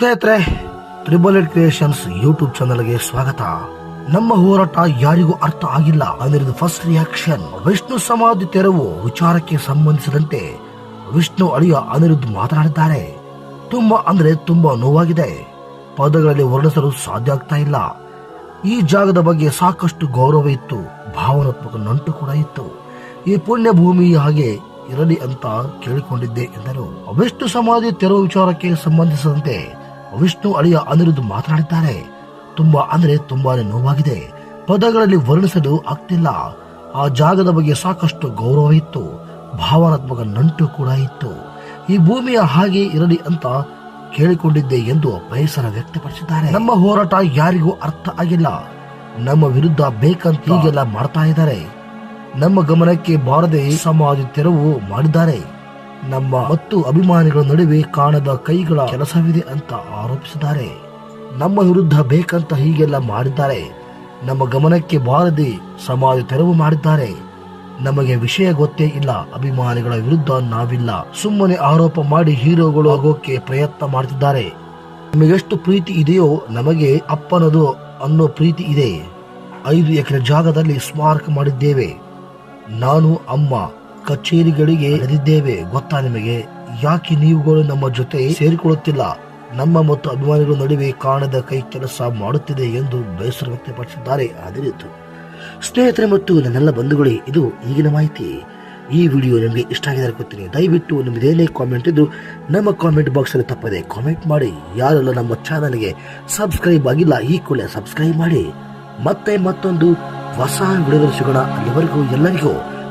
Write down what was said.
ಸ್ನೇಹಿತರೆ triple eight creations YouTube ಚಾನಲ್ಗೆ ಸ್ವಾಗತ. ನಮ್ಮ ಹೋರಾಟ ಯಾರಿಗೂ ಅರ್ಥ ಆಗಿಲ್ಲ. ಅದರದ್ದು ಫಸ್ಟ್ ರಿಯಾಕ್ಷನ್ ವಿಷ್ಣು ಸಮಾಧಿ ತೆರವು ವಿಚಾರಕ್ಕೆ ಸಂಬಂಧಿಸಿದಂತೆ ವಿಷ್ಣು ಅಳಿಯ ಅನಿರುದ್ಧ ಮಾತನಾಡಿದ್ದಾರೆ. ತುಂಬಾ ಅಂದ್ರೆ ತುಂಬಾ ನೋವಾಗಿದೆ. ಪದಗಳಲ್ಲಿ ವರ್ಣಿಸಲು ಸಾಧ್ಯ ಆಗ್ತಾ ಇಲ್ಲ. ಈ ಜಾಗದ ಬಗ್ಗೆ ಸಾಕಷ್ಟು ಗೌರವ ಇತ್ತು. ಭಾವನಾತ್ಮಕ ನಂಟು ಕೂಡ ಇತ್ತು. ಈ ಪುಣ್ಯ ಭೂಮಿ ಹಾಗೆ ಇರಲಿ ಅಂತ ಕೇಳಿಕೊಂಡಿದ್ದೆ ಎಂದರು. ವಿಷ್ಣು ಸಮಾಧಿ ತೆರವು ವಿಚಾರಕ್ಕೆ ಸಂಬಂಧಿಸಿದಂತೆ ವಿಷ್ಣು ಅಳಿಯ ಅನಿರುದ್ಧ ಮಾತನಾಡಿದ್ದಾರೆ. ತುಂಬಾ ಅಂದ್ರೆ ತುಂಬಾನೇ ನೋವಾಗಿದೆ. ಪದಗಳಲ್ಲಿ ವರ್ಣಿಸಲು ಆಗ್ತಿಲ್ಲ. ಆ ಜಾಗದ ಬಗ್ಗೆ ಸಾಕಷ್ಟು ಗೌರವ ಇತ್ತು. ಭಾವನಾತ್ಮಕ ನಂಟು ಕೂಡ ಇತ್ತು. ಈ ಭೂಮಿಯ ಹಾಗೆ ಇರಲಿ ಅಂತ ಕೇಳಿಕೊಂಡಿದ್ದೆ ಎಂದು ಬೇಸರ ವ್ಯಕ್ತಪಡಿಸಿದ್ದಾರೆ. ನಮ್ಮ ಹೋರಾಟ ಯಾರಿಗೂ ಅರ್ಥ ಆಗಿಲ್ಲ. ನಮ್ಮ ವಿರುದ್ಧ ಬೇಕಂತ ಹೀಗೆಲ್ಲ ಮಾಡ್ತಾ ಇದ್ದಾರೆ. ನಮ್ಮ ಗಮನಕ್ಕೆ ಬಾರದೆ ಸಮಾಜ ತೆರವು ಮಾಡಿದ್ದಾರೆ. ನಮ್ಮ ಮತ್ತು ಅಭಿಮಾನಿಗಳ ನಡುವೆ ಕಾಣದ ಕೈಗಳ ಕೆಲಸವಿದೆ ಅಂತ ಆರೋಪಿಸಿದ್ದಾರೆ. ನಮ್ಮ ವಿರುದ್ಧ ಬೇಕಂತ ಹೀಗೆಲ್ಲ ಮಾಡಿದ್ದಾರೆ. ನಮ್ಮ ಗಮನಕ್ಕೆ ಬಾರದೆ ಸಮಾಜ ತೆರವು ಮಾಡಿದ್ದಾರೆ. ನಮಗೆ ವಿಷಯ ಗೊತ್ತೇ ಇಲ್ಲ, ಅಭಿಮಾನಿಗಳ ವಿರುದ್ಧ ನಾವಿಲ್ಲ. ಸುಮ್ಮನೆ ಆರೋಪ ಮಾಡಿ ಹೀರೋಗಳು ಆಗೋಕೆ ಪ್ರಯತ್ನ ಮಾಡ್ತಿದ್ದಾರೆ. ನಿಮಗೆಷ್ಟು ಪ್ರೀತಿ ಇದೆಯೋ ನಮಗೆ ಅಪ್ಪನದು ಅನ್ನೋ ಪ್ರೀತಿ ಇದೆ. ಐದು ಎಕರೆ ಜಾಗದಲ್ಲಿ ಸ್ಮಾರಕ ಮಾಡಿದ್ದೇವೆ. ನಾನು, ಅಮ್ಮ ಕಚೇರಿಗಳಿಗೆ ಅದಿದ್ದೇವೆ ಗೊತ್ತಾ ನಿಮಗೆ? ಯಾಕೆ ನೀವುಗಳು ನಮ್ಮ ಜೊತೆ ಸೇರಿಕೊಳ್ಳುತ್ತಿಲ್ಲ? ನಮ್ಮ ಮತ್ತು ಅಭಿಮಾನಿಗಳ ನಡುವೆ ಕಾಣದ ಕೈ ಕೆಲಸ ಮಾಡುತ್ತಿದೆ ಎಂದು ಬೇಸರ ವ್ಯಕ್ತಪಡಿಸಿದ್ದಾರೆ. ಅದಿರಿತು ಸ್ನೇಹಿತರೆ ಮತ್ತು ನನ್ನೆಲ್ಲ ಬಂಧುಗಳೇ, ಇದು ಈಗಿನ ಮಾಹಿತಿ. ಈ ವಿಡಿಯೋ ನಿಮಗೆ ಇಷ್ಟ ಆಗಿದೆ ಗೊತ್ತೀನಿ ದಯವಿಟ್ಟು ನಿಮ್ಮದೇನೇ ಕಾಮೆಂಟ್ ಇದ್ದು ನಮ್ಮ ಕಾಮೆಂಟ್ ಬಾಕ್ಸ್ ಅಲ್ಲಿ ತಪ್ಪದೆ ಕಾಮೆಂಟ್ ಮಾಡಿ. ಯಾರೆಲ್ಲ ನಮ್ಮ ಚಾನಲ್ಗೆ ಸಬ್ಸ್ಕ್ರೈಬ್ ಆಗಿಲ್ಲ, ಈ ಕೂಡಲೇ ಸಬ್ಸ್ಕ್ರೈಬ್ ಮಾಡಿ. ಮತ್ತೆ ಮತ್ತೊಂದು ಹೊಸ ವಿಡಿಯೋದಲ್ಲಿ ಸಿಗೋಣ ಅಲ್ಲಿವರೆಗೂ ಎಲ್ಲರಿಗೂ